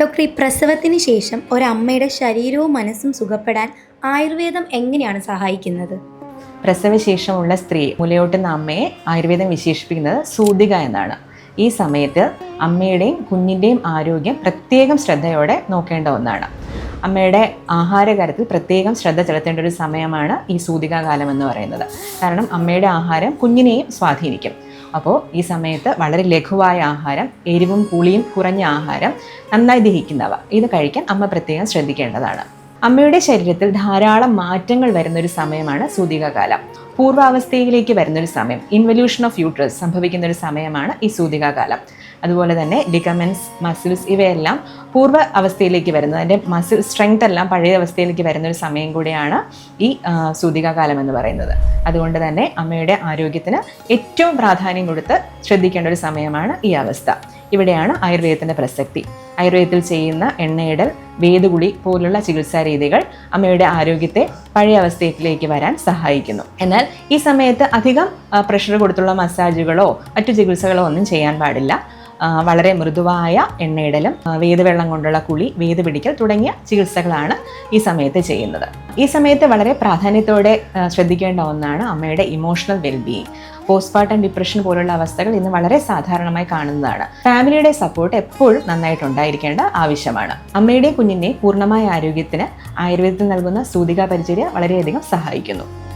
Doctor ഈ പ്രസവത്തിന് ശേഷം ഒരമ്മയുടെ ശരീരവും മനസ്സും സുഖപ്പെടാൻ ആയുർവേദം എങ്ങനെയാണ് സഹായിക്കുന്നത്? പ്രസവശേഷമുള്ള സ്ത്രീ മുലയോട്ടുന്ന അമ്മയെ ആയുർവേദം വിശേഷിപ്പിക്കുന്നത് സൂതിക എന്നാണ്. ഈ സമയത്ത് അമ്മയുടെയും കുഞ്ഞിന്റെയും ആരോഗ്യം പ്രത്യേകം ശ്രദ്ധയോടെ നോക്കേണ്ട ഒന്നാണ്. അമ്മയുടെ ആഹാരകാര്യത്തിൽ പ്രത്യേകം ശ്രദ്ധ ചെലുത്തേണ്ട ഒരു സമയമാണ് ഈ സൂതികാകാലം എന്ന് പറയുന്നത്. കാരണം അമ്മയുടെ ആഹാരം കുഞ്ഞിനെയും സ്വാധീനിക്കും. അപ്പോൾ ഈ സമയത്ത് വളരെ ലഘുവായ ആഹാരം എരിവും പുളിയും കുറഞ്ഞ ആഹാരം നന്നായി ദഹിക്കുന്നവ. ഇത് കഴിക്കാൻ അമ്മ പ്രത്യേകം ശ്രദ്ധിക്കേണ്ടതാണ്. അമ്മയുടെ ശരീരത്തിൽ ധാരാളം മാറ്റങ്ങൾ വരുന്നൊരു സമയമാണ് സൂതിക കാലം പൂർവാവസ്ഥയിലേക്ക് വരുന്നൊരു സമയം ഇൻവല്യൂഷൻ ഓഫ് യൂട്രസ് സംഭവിക്കുന്ന ഒരു സമയമാണ് ഈ സൂതിക കാലം അതുപോലെ തന്നെ ലിഗമെൻസ് മസിൽസ് ഇവയെല്ലാം പൂർവ അവസ്ഥയിലേക്ക് വരുന്നത് അതിന്റെ മസിൽ സ്ട്രെങ്ത് എല്ലാം പഴയ അവസ്ഥയിലേക്ക് വരുന്ന ഒരു സമയം കൂടിയാണ് ഈ സൂതികാകാലം സൂതിക കാലം എന്ന് പറയുന്നത്. അതുകൊണ്ട് തന്നെ അമ്മയുടെ ആരോഗ്യത്തിന് ഏറ്റവും പ്രാധാന്യം കൊടുത്ത് ശ്രദ്ധിക്കേണ്ട ഒരു സമയമാണ് ഈ അവസ്ഥ. ഇവിടെയാണ് ആയുർവേദത്തിന്റെ പ്രസക്തി. ആയുർവേദത്തിൽ ചെയ്യുന്ന എണ്ണയിടൽ വേദുകുളി പോലുള്ള ചികിത്സാ രീതികൾ അമ്മയുടെ ആരോഗ്യത്തെ പഴയ അവസ്ഥയിലേക്ക് വരാൻ സഹായിക്കുന്നു. എന്നാൽ ഈ സമയത്ത് അധികം പ്രഷർ കൊടുത്തുള്ള മസാജുകളോ മറ്റു ചികിത്സകളോ ഒന്നും ചെയ്യാൻ പാടില്ല. വളരെ മൃദുവായ എണ്ണയിടലും വേദവെള്ളം കൊണ്ടുള്ള കുളി വേദ പിടിക്കൽ തുടങ്ങിയ ചികിത്സകളാണ് ഈ സമയത്ത് ചെയ്യുന്നത്. ഈ സമയത്ത് വളരെ പ്രാധാന്യത്തോടെ ശ്രദ്ധിക്കേണ്ട ഒന്നാണ് അമ്മയുടെ ഇമോഷണൽ വെൽബീയിങ് പോസ്റ്റ്മോർട്ടം ഡിപ്രഷൻ പോലുള്ള അവസ്ഥകൾ ഇന്ന് വളരെ സാധാരണമായി കാണുന്നതാണ്. ഫാമിലിയുടെ സപ്പോർട്ട് എപ്പോഴും നന്നായിട്ടുണ്ടായിരിക്കേണ്ട ആവശ്യമാണ്. അമ്മയുടെ കുഞ്ഞിന്റെയും പൂർണമായ ആരോഗ്യത്തിന് ആയുർവേദത്തിൽ നൽകുന്ന സൂതികാ പരിചര്യ വളരെയധികം സഹായിക്കുന്നു.